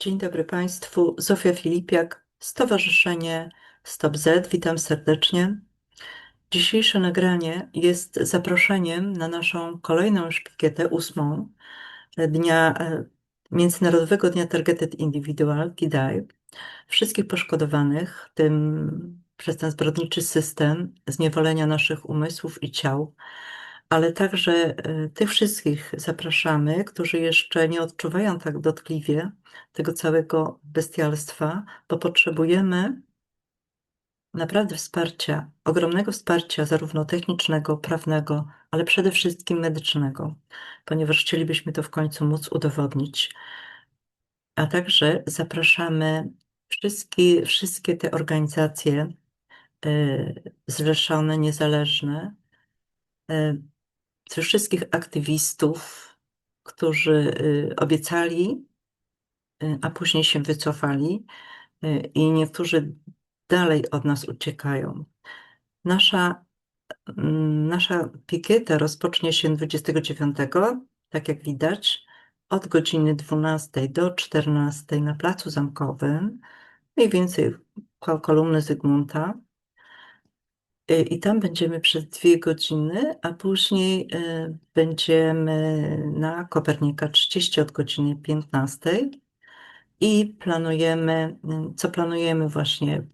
Dzień dobry Państwu. Zofia Filipiak, Stowarzyszenie Stop Z. Witam serdecznie. Dzisiejsze nagranie jest zaproszeniem na naszą kolejną już pikietę, ósmą, dnia, e, Międzynarodowego Dnia Targeted Individual, TDI. Wszystkich poszkodowanych tym przez ten zbrodniczy system zniewolenia naszych umysłów i ciał, ale także e, tych wszystkich zapraszamy, którzy jeszcze nie odczuwają tak dotkliwie tego całego bestialstwa, bo potrzebujemy naprawdę wsparcia, ogromnego wsparcia, zarówno technicznego, prawnego, ale przede wszystkim medycznego, ponieważ chcielibyśmy to w końcu móc udowodnić. A także zapraszamy wszystkie, wszystkie te organizacje y, zrzeszone, niezależne, y, wszystkich aktywistów, którzy y, obiecali, y, a później się wycofali, y, i niektórzy dalej od nas uciekają. Nasza, mm, nasza pikieta rozpocznie się 29, tak jak widać, od godziny 12 do 14 na Placu Zamkowym, mniej więcej koło kolumny Zygmunta. I tam będziemy przez dwie godziny, a później będziemy na Kopernika 30 od godziny 15. I planujemy, co planujemy właśnie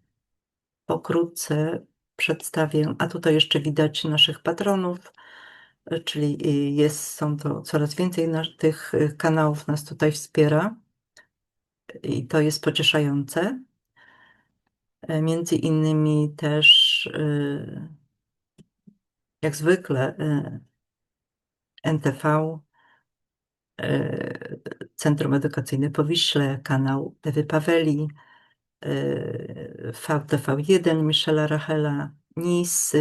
pokrótce przedstawię, a tutaj jeszcze widać naszych patronów, czyli jest, są to coraz więcej nasz, tych kanałów nas tutaj wspiera i to jest pocieszające. Między innymi też jak zwykle NTV, Centrum Edukacyjne Powiśle, kanał Ewy Paweli, VTV1 Michela Rachela, NIS,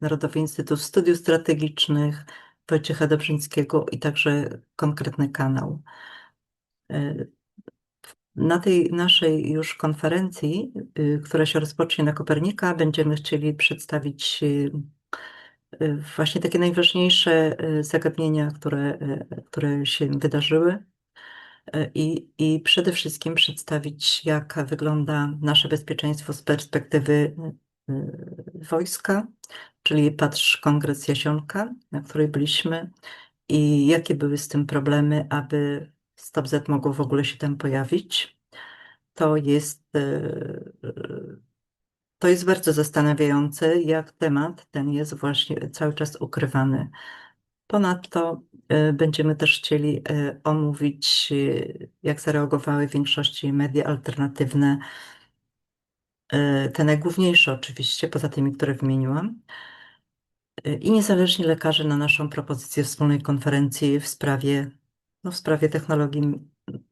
Narodowy Instytut Studiów Strategicznych, Wojciecha Dobrzyńskiego i także konkretny kanał. Na tej naszej już konferencji, która się rozpocznie na Kopernika, będziemy chcieli przedstawić właśnie takie najważniejsze zagadnienia, które, które się wydarzyły i, i przede wszystkim przedstawić, jak wygląda nasze bezpieczeństwo z perspektywy y, wojska, czyli patrz Kongres Jasionka, na której byliśmy i jakie były z tym problemy, aby Stop Z mogło w ogóle się tam pojawić. To jest, y, y, to jest bardzo zastanawiające, jak temat ten jest właśnie cały czas ukrywany. Ponadto e, będziemy też chcieli e, omówić, e, jak zareagowały w większości media alternatywne, te najgłówniejsze oczywiście, poza tymi, które wymieniłam. I niezależni lekarze na naszą propozycję wspólnej konferencji w sprawie, no w sprawie technologii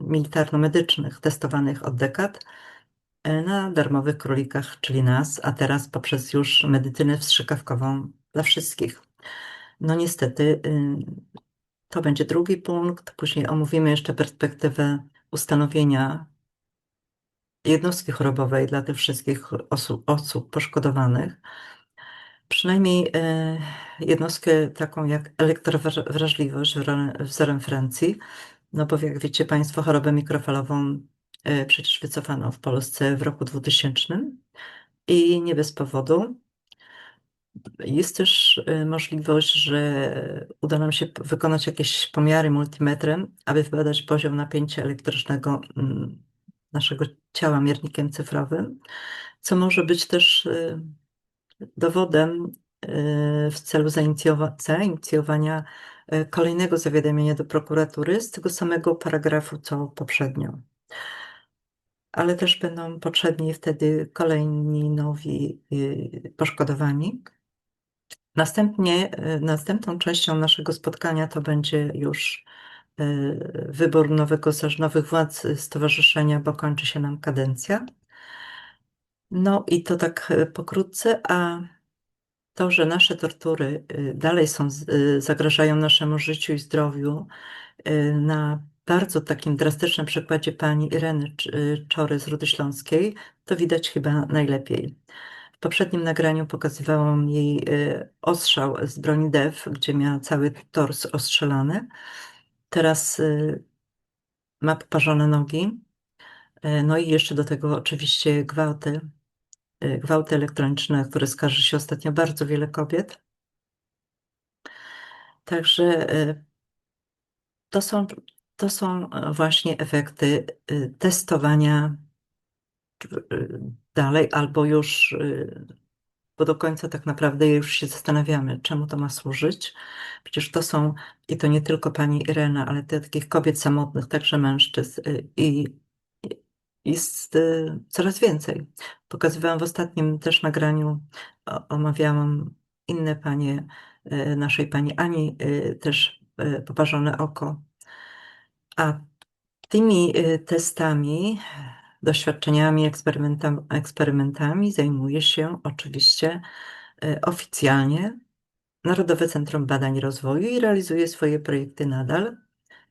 militarno-medycznych testowanych od dekad na darmowych królikach, czyli nas, a teraz poprzez już medycynę wstrzykawkową dla wszystkich. No niestety, y, to będzie drugi punkt. Później omówimy jeszcze perspektywę ustanowienia jednostki chorobowej dla tych wszystkich osób, osób poszkodowanych. Przynajmniej y, jednostkę taką jak elektrowrażliwość wzorem Francji, no bo jak wiecie Państwo, chorobę mikrofalową y, przecież wycofano w Polsce w roku 2000 i nie bez powodu. Jest też y, możliwość, że uda nam się wykonać jakieś pomiary multimetrem, aby wybadać poziom napięcia elektrycznego mm, naszego ciała miernikiem cyfrowym, co może być też dowodem y, w celu zainicjowania kolejnego zawiadomienia do prokuratury z tego samego paragrafu co poprzednio. Ale też będą potrzebni wtedy kolejni nowi poszkodowani. Następnie, e, następną częścią naszego spotkania to będzie już e, wybór nowego, nowych władz stowarzyszenia, bo kończy się nam kadencja. No i to tak e, pokrótce, a to, że nasze tortury dalej są, zagrażają naszemu życiu i zdrowiu, na bardzo takim drastycznym przykładzie pani Ireny Czory z Rudy Śląskiej, to widać chyba najlepiej poprzednim nagraniu pokazywałam jej ostrzał z broni DEF, gdzie miała cały tors ostrzelany. Teraz ma poparzone nogi No i jeszcze do tego oczywiście gwałty, gwałty elektroniczne, na które skarży się ostatnio bardzo wiele kobiet. Także to są, to są właśnie efekty testowania dalej, albo już bo do końca tak naprawdę już się zastanawiamy, czemu to ma służyć. Przecież to są, i to nie tylko pani Irena, ale te takich kobiet samotnych, także mężczyzn i jest y, coraz więcej. Pokazywałam w ostatnim też nagraniu, omawiałam inne panie, y, naszej pani Ani, też poparzone oko. A tymi testami doświadczeniami, eksperymentami zajmuje się oczywiście e, oficjalnie Narodowe Centrum Badań i Rozwoju i realizuje swoje projekty nadal.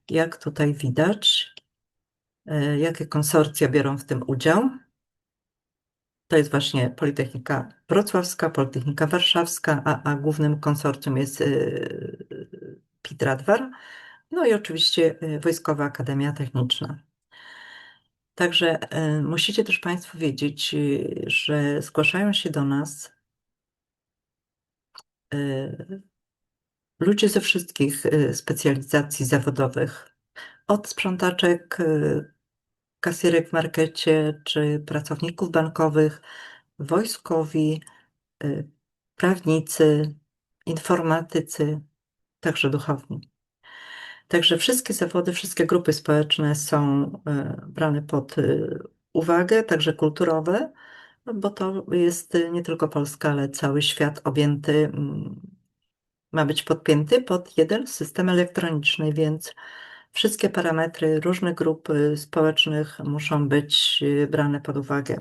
Jak tutaj widać, e, jakie konsorcja biorą w tym udział. To jest właśnie Politechnika Wrocławska, Politechnika Warszawska, a, a głównym konsorcjum jest e, Pitradwar, no i oczywiście Wojskowa Akademia Techniczna. Także e, musicie też Państwo wiedzieć, że zgłaszają się do nas e, ludzie ze wszystkich e, specjalizacji zawodowych, od sprzątaczek, kasjerek w markecie, czy pracowników bankowych, wojskowi, prawnicy, informatycy, także duchowni. Także wszystkie zawody, wszystkie grupy społeczne są e, brane pod e, uwagę, także kulturowe, bo to jest nie tylko Polska, ale cały świat objęty, mm, ma być podpięty pod jeden system elektroniczny, więc wszystkie parametry różnych grup e, społecznych muszą być brane pod uwagę.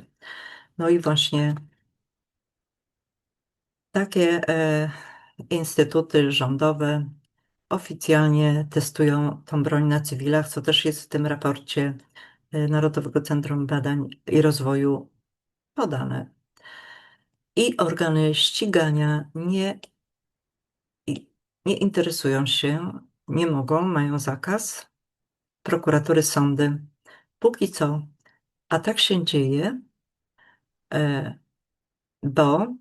No i właśnie takie instytuty rządowe oficjalnie testują tą broń na cywilach, co też jest w tym raporcie y, Narodowego Centrum Badań i Rozwoju podane. I organy ścigania nie, nie interesują się, nie mogą, mają zakaz. Prokuratury, sądy. Póki co, a tak się dzieje, e, bo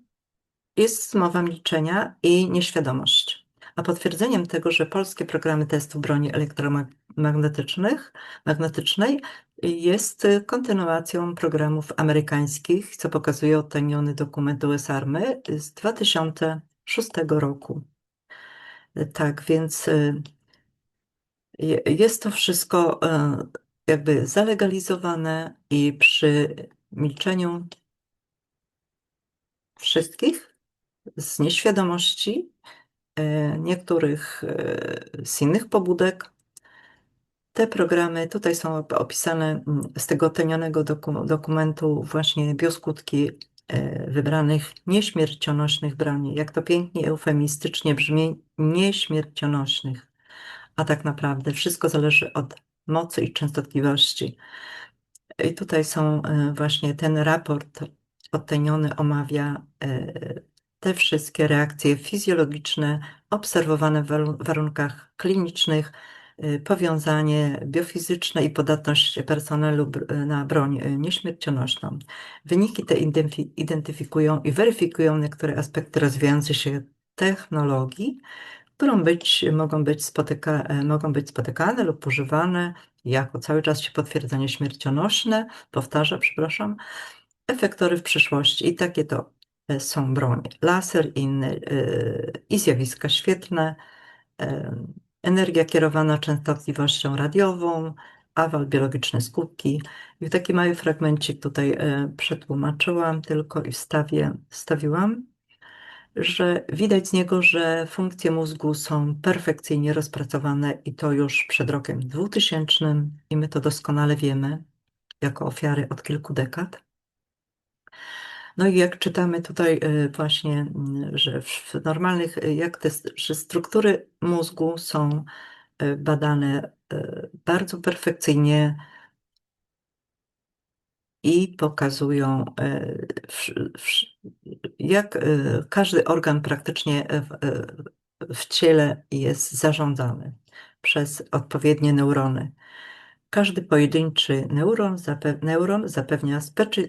jest zmowa milczenia i nieświadomość. A potwierdzeniem tego, że polskie programy testu broni elektromagnetycznych, magnetycznej jest kontynuacją programów amerykańskich, co pokazuje odtajniony dokument US Army z 2006 roku. Tak, więc y, jest to wszystko y, jakby zalegalizowane i przy milczeniu wszystkich z nieświadomości E, niektórych z innych pobudek. Te programy tutaj są opisane mm, z tego cenionego dokumentu właśnie bioskutki wybranych nieśmiercionośnych broni. Jak to pięknie eufemistycznie brzmi, nieśmiercionośnych. A tak naprawdę wszystko zależy od mocy i częstotliwości. I tutaj są właśnie ten raport odteniony omawia te wszystkie reakcje fizjologiczne obserwowane w warunkach klinicznych, y, powiązanie biofizyczne i podatność personelu na broń nieśmiercionośną. Wyniki te identyfikują i weryfikują niektóre aspekty rozwijającej się technologii, którą być, mogą, być spotyka, e, mogą być spotykane lub używane jako cały czas się potwierdzenie śmiercionośne, powtarza, przepraszam, efektory w przyszłości. I takie to E, są bronie laser inne, e, i zjawiska świetlne, e, energia kierowana częstotliwością radiową, awal, biologiczne skutki. I taki mały fragmencik tutaj przetłumaczyłam tylko i wstawię, wstawiłam, że widać z niego, że funkcje mózgu są perfekcyjnie rozpracowane i to już przed rokiem 2000 i my to doskonale wiemy jako ofiary od kilku dekad. No i jak czytamy tutaj y, właśnie, mm, że w normalnych, y, jak te że struktury mózgu są y, badane bardzo perfekcyjnie i pokazują, jak każdy organ praktycznie w, w ciele jest zarządzany przez odpowiednie neurony. Każdy pojedynczy neuron, zape neuron zapewnia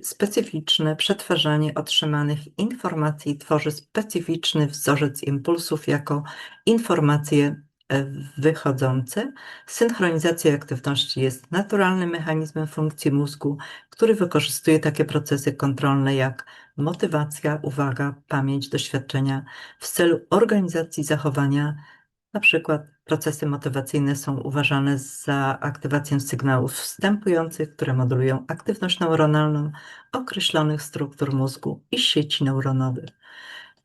specyficzne przetwarzanie otrzymanych informacji tworzy specyficzny wzorzec impulsów jako informacje e, wychodzące. Synchronizacja aktywności jest naturalnym mechanizmem funkcji mózgu, który wykorzystuje takie procesy kontrolne jak motywacja, uwaga, pamięć, doświadczenia w celu organizacji zachowania na przykład procesy motywacyjne są uważane za aktywację sygnałów wstępujących, które modulują aktywność neuronalną określonych struktur mózgu i sieci neuronowych.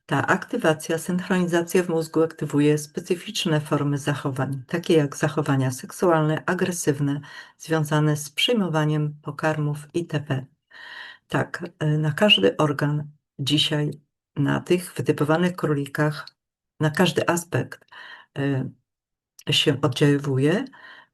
Ta aktywacja, synchronizacja w mózgu aktywuje specyficzne formy zachowań, takie jak zachowania seksualne, agresywne, związane z przyjmowaniem pokarmów itp. Tak, na każdy organ dzisiaj, na tych wytypowanych królikach, na każdy aspekt Y, się oddziaływuje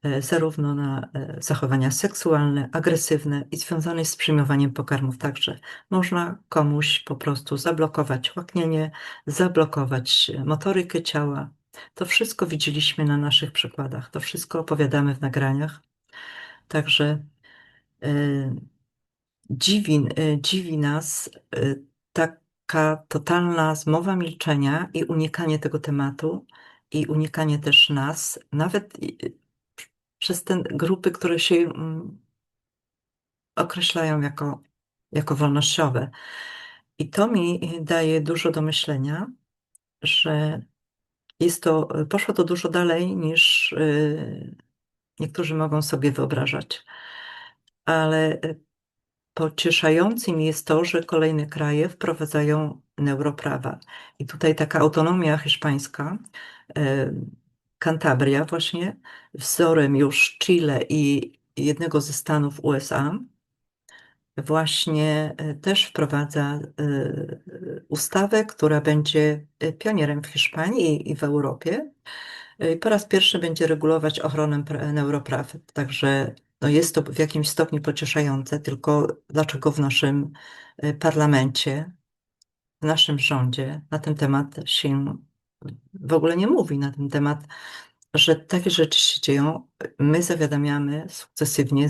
y, zarówno na zachowania seksualne, agresywne i związane z przyjmowaniem pokarmów także. Można komuś po prostu zablokować łaknienie, zablokować motorykę ciała. To wszystko widzieliśmy na naszych przykładach, to wszystko opowiadamy w nagraniach. Także dziwi, dziwi nas taka totalna zmowa milczenia i unikanie tego tematu i unikanie też nas, nawet przez te grupy, które się mm, określają jako, jako wolnościowe. I to mi daje dużo do myślenia, że jest to, poszło to dużo dalej niż y, niektórzy mogą sobie wyobrażać. Ale pocieszającym jest to, że kolejne kraje wprowadzają neuroprawa. I tutaj taka autonomia hiszpańska Kantabria właśnie, wzorem już Chile i jednego ze stanów USA, właśnie e, też wprowadza e, ustawę, która będzie e, pionierem w Hiszpanii i w Europie. Po raz pierwszy będzie regulować ochronę neuropraw. Także no jest to w jakimś stopniu pocieszające, tylko dlaczego w naszym parlamencie, w naszym rządzie na ten temat się w ogóle nie mówi na ten temat, że takie rzeczy się dzieją. My zawiadamiamy sukcesywnie,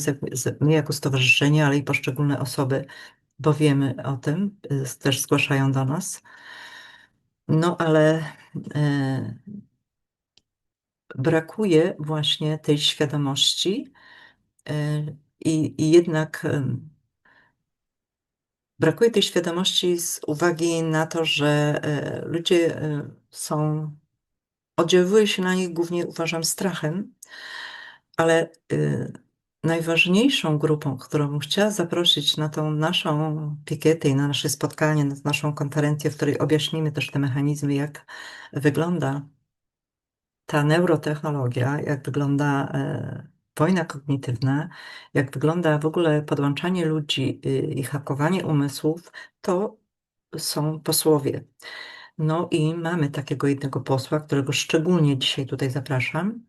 my jako stowarzyszenie, ale i poszczególne osoby, bo wiemy o tym, y, też zgłaszają do nas. No ale e, brakuje właśnie tej świadomości i, i jednak e, brakuje tej świadomości z uwagi na to, że e, ludzie e, są, oddziaływuje się na nich głównie, uważam, strachem, ale e, najważniejszą grupą, którą chciała zaprosić na tą naszą pikietę i na nasze spotkanie, na naszą konferencję, w której objaśnimy też te mechanizmy, jak wygląda ta neurotechnologia, jak wygląda wojna kognitywna, jak wygląda w ogóle podłączanie ludzi y, i hakowanie umysłów, to są posłowie. No i mamy takiego jednego posła, którego szczególnie dzisiaj tutaj zapraszam.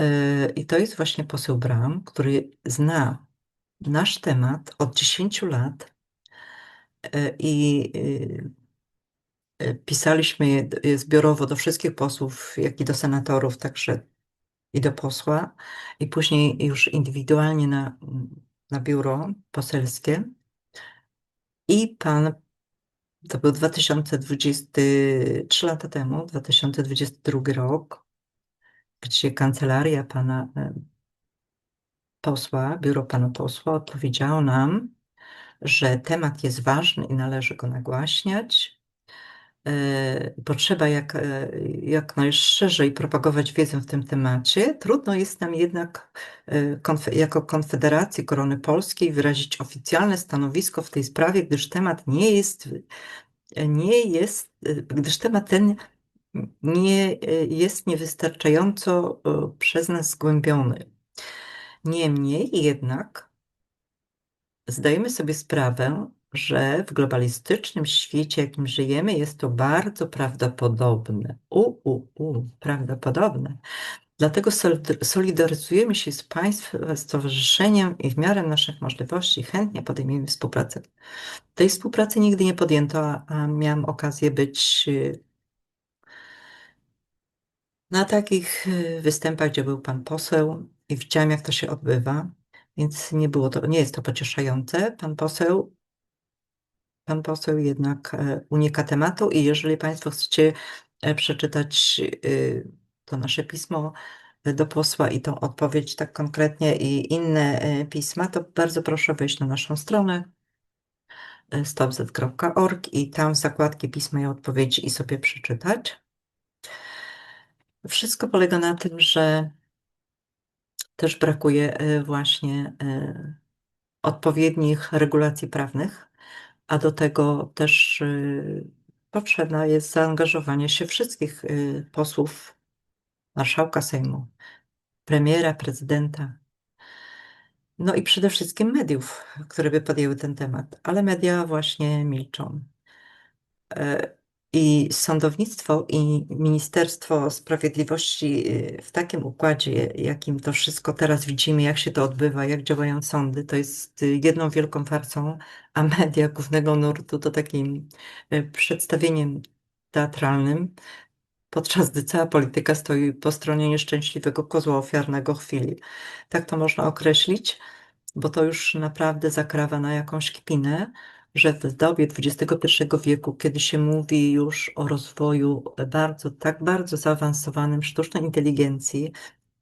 Y, I to jest właśnie poseł Bram, który zna nasz temat od 10 lat y, i pisaliśmy zbiorowo do wszystkich posłów, jak i do senatorów, także i do posła, i później już indywidualnie na, na biuro poselskie. I pan, to był 2023 lata temu, 2022 rok, gdzie kancelaria pana e, posła, biuro pana posła odpowiedziało nam, że temat jest ważny i należy go nagłaśniać, potrzeba jak, e, jak najszerzej propagować wiedzę w tym temacie. Trudno jest nam jednak e, jako Konfederacji Korony Polskiej wyrazić oficjalne stanowisko w tej sprawie, gdyż temat nie jest, nie jest gdyż temat ten nie jest niewystarczająco przez nas zgłębiony. Niemniej jednak zdajemy sobie sprawę, że w globalistycznym świecie, jakim żyjemy, jest to bardzo prawdopodobne. U, u, u, prawdopodobne. Dlatego solidaryzujemy się z Państwem, stowarzyszeniem i w miarę naszych możliwości chętnie podejmiemy współpracę. Tej współpracy nigdy nie podjęto, a miałam okazję być y, na takich y, występach, gdzie był Pan poseł i widziałam, jak to się odbywa, więc nie było to, nie jest to pocieszające. Pan poseł, pan poseł jednak e, unika tematu i jeżeli Państwo chcecie e, przeczytać y, to nasze pismo do posła i tą odpowiedź tak konkretnie i inne e, pisma, to bardzo proszę wejść na naszą stronę stopz.org i tam w zakładki pisma i odpowiedzi i sobie przeczytać. Wszystko polega na tym, że też brakuje e, właśnie e, odpowiednich regulacji prawnych, a do tego też e, potrzebne jest zaangażowanie się wszystkich posłów, marszałka Sejmu, premiera, prezydenta, no i przede wszystkim mediów, które by podjęły ten temat, ale media właśnie milczą. I sądownictwo i Ministerstwo Sprawiedliwości y, w takim układzie, jakim to wszystko teraz widzimy, jak się to odbywa, jak działają sądy, to jest y, jedną wielką farsą, a media głównego nurtu to takim y, przedstawieniem teatralnym, podczas gdy cała polityka stoi po stronie nieszczęśliwego kozła ofiarnego chwili. Tak to można określić, bo to już naprawdę zakrawa na jakąś kpinę że w dobie XXI wieku, kiedy się mówi już o rozwoju bardzo, tak bardzo zaawansowanym sztucznej inteligencji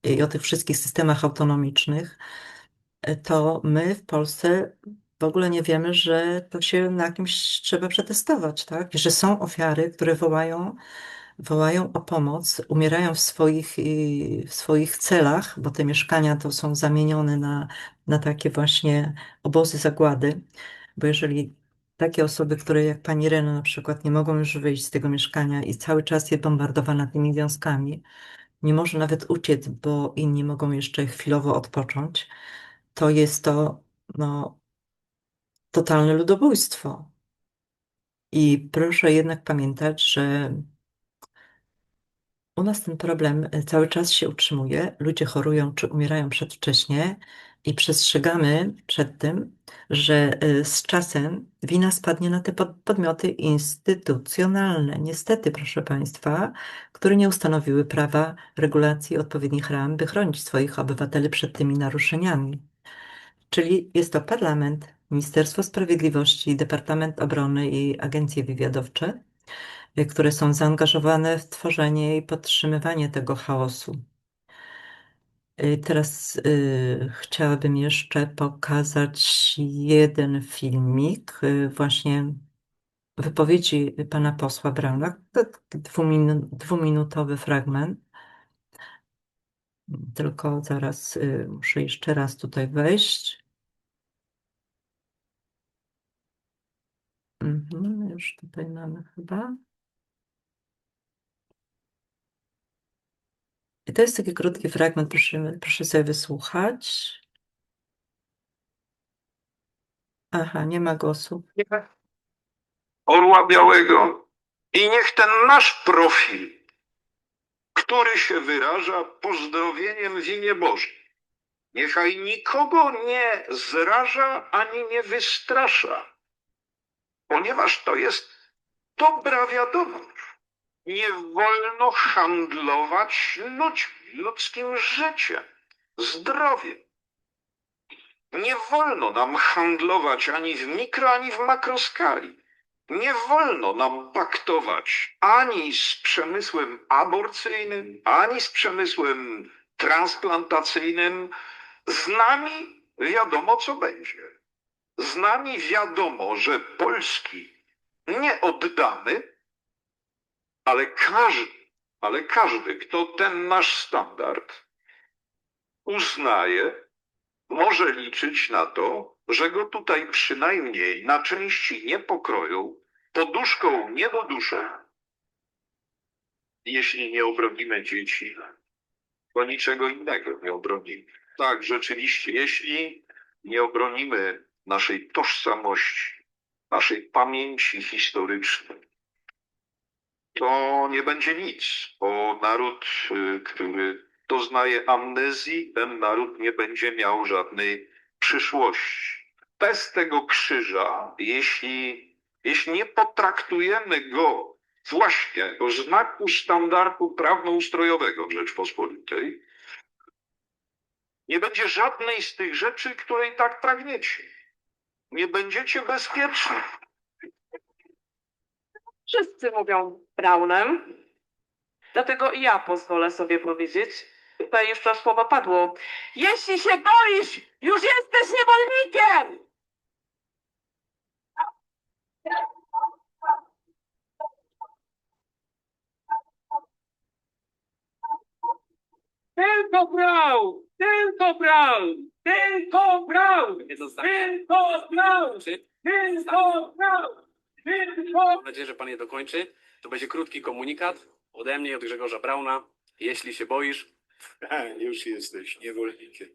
i o tych wszystkich systemach autonomicznych, to my w Polsce w ogóle nie wiemy, że to się na kimś trzeba przetestować, tak? Że są ofiary, które wołają, wołają o pomoc, umierają w swoich, w swoich celach, bo te mieszkania to są zamienione na, na takie właśnie obozy zagłady. Bo jeżeli takie osoby, które jak pani Reno na przykład nie mogą już wyjść z tego mieszkania i cały czas jest bombardowana tymi wiązkami, nie może nawet uciec, bo inni mogą jeszcze chwilowo odpocząć, to jest to no, totalne ludobójstwo. I proszę jednak pamiętać, że u nas ten problem e, cały czas się utrzymuje. Ludzie chorują czy umierają przedwcześnie i przestrzegamy przed tym, że e, z czasem wina spadnie na te podmioty instytucjonalne. Niestety, proszę Państwa, które nie ustanowiły prawa, regulacji, odpowiednich ram, by chronić swoich obywateli przed tymi naruszeniami. Czyli jest to Parlament, Ministerstwo Sprawiedliwości, Departament Obrony i agencje wywiadowcze, e, które są zaangażowane w tworzenie i podtrzymywanie tego chaosu. Y, teraz y, chciałabym jeszcze pokazać jeden filmik, y, właśnie wypowiedzi pana posła Brauna, dwuminu, dwuminutowy fragment. Tylko zaraz muszę jeszcze raz tutaj wejść. Mhm, już tutaj mamy chyba. I to jest taki krótki fragment, proszę, proszę sobie wysłuchać. Aha, nie ma głosu. Orła Białego i niech ten nasz profil, który się wyraża pozdrowieniem w imię Boże, niechaj nikogo nie zraża ani nie wystrasza, ponieważ to jest dobra wiadomość. Nie wolno handlować ludźmi, ludzkim życiem, zdrowiem. Nie wolno nam handlować ani w mikro, ani w makroskali. Nie wolno nam paktować ani z przemysłem aborcyjnym, ani z przemysłem transplantacyjnym. Z nami wiadomo, co będzie. Z nami wiadomo, że Polski nie oddamy, ale każdy, ale każdy, kto ten nasz standard uznaje, może liczyć na to, że go tutaj przynajmniej na części nie pokroją, poduszką nie doduszą, jeśli nie obronimy dzieci, bo niczego innego nie obronimy. Tak, rzeczywiście, jeśli nie obronimy naszej tożsamości, naszej pamięci historycznej, to nie będzie nic, bo naród, y, który doznaje amnezji, ten naród nie będzie miał żadnej przyszłości. Bez tego krzyża, jeśli, jeśli nie potraktujemy go właśnie jako znaku standardu prawno-ustrojowego w Rzeczpospolitej, Nie będzie żadnej z tych rzeczy, której tak pragniecie. Nie będziecie bezpieczni. Wszyscy mówią Braunem. Dlatego i ja pozwolę sobie powiedzieć. Tutaj już to słowo padło. Jeśli się boisz, już jesteś niewolnikiem! Tylko Braun! Tylko Braun! Tylko Braun! Tylko Braun! Tylko Braun! Mam nadzieję, że pan je dokończy. To będzie krótki komunikat ode mnie, od Grzegorza Brauna. Jeśli się boisz, Już jesteś niewolnikiem.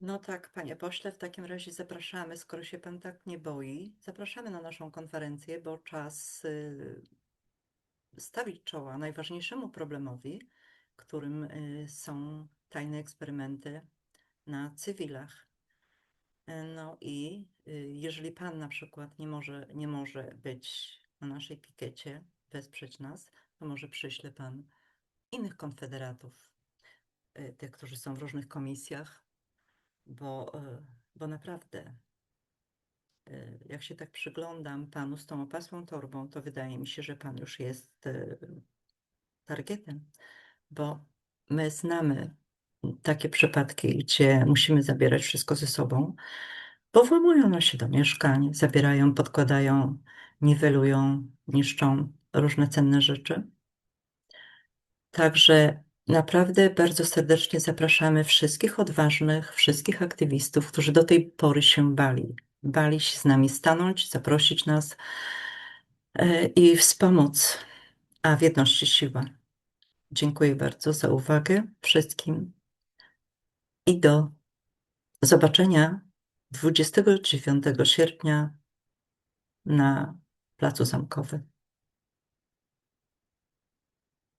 No tak, panie pośle, w takim razie zapraszamy, skoro się pan tak nie boi, zapraszamy na naszą konferencję, bo czas y, stawić czoła najważniejszemu problemowi, którym y, są tajne eksperymenty na cywilach. E, No i y, jeżeli pan na przykład nie może, nie może być na naszej pikiecie, wesprzeć nas, to może przyśle pan innych konfederatów, y, tych, którzy są w różnych komisjach, bo, y, bo naprawdę, jak się tak przyglądam panu z tą opasłą torbą, to wydaje mi się, że pan już jest targetem, bo my znamy takie przypadki, gdzie musimy zabierać wszystko ze sobą, bo włamują nam się do mieszkań, zabierają, podkładają, niwelują, niszczą różne cenne rzeczy. Także naprawdę bardzo serdecznie zapraszamy wszystkich odważnych, wszystkich aktywistów, którzy do tej pory się bali. Bali się z nami stanąć, zaprosić nas e, i wspomóc, a w jedności siła. Dziękuję bardzo za uwagę wszystkim i do zobaczenia 29 sierpnia na Placu Zamkowym.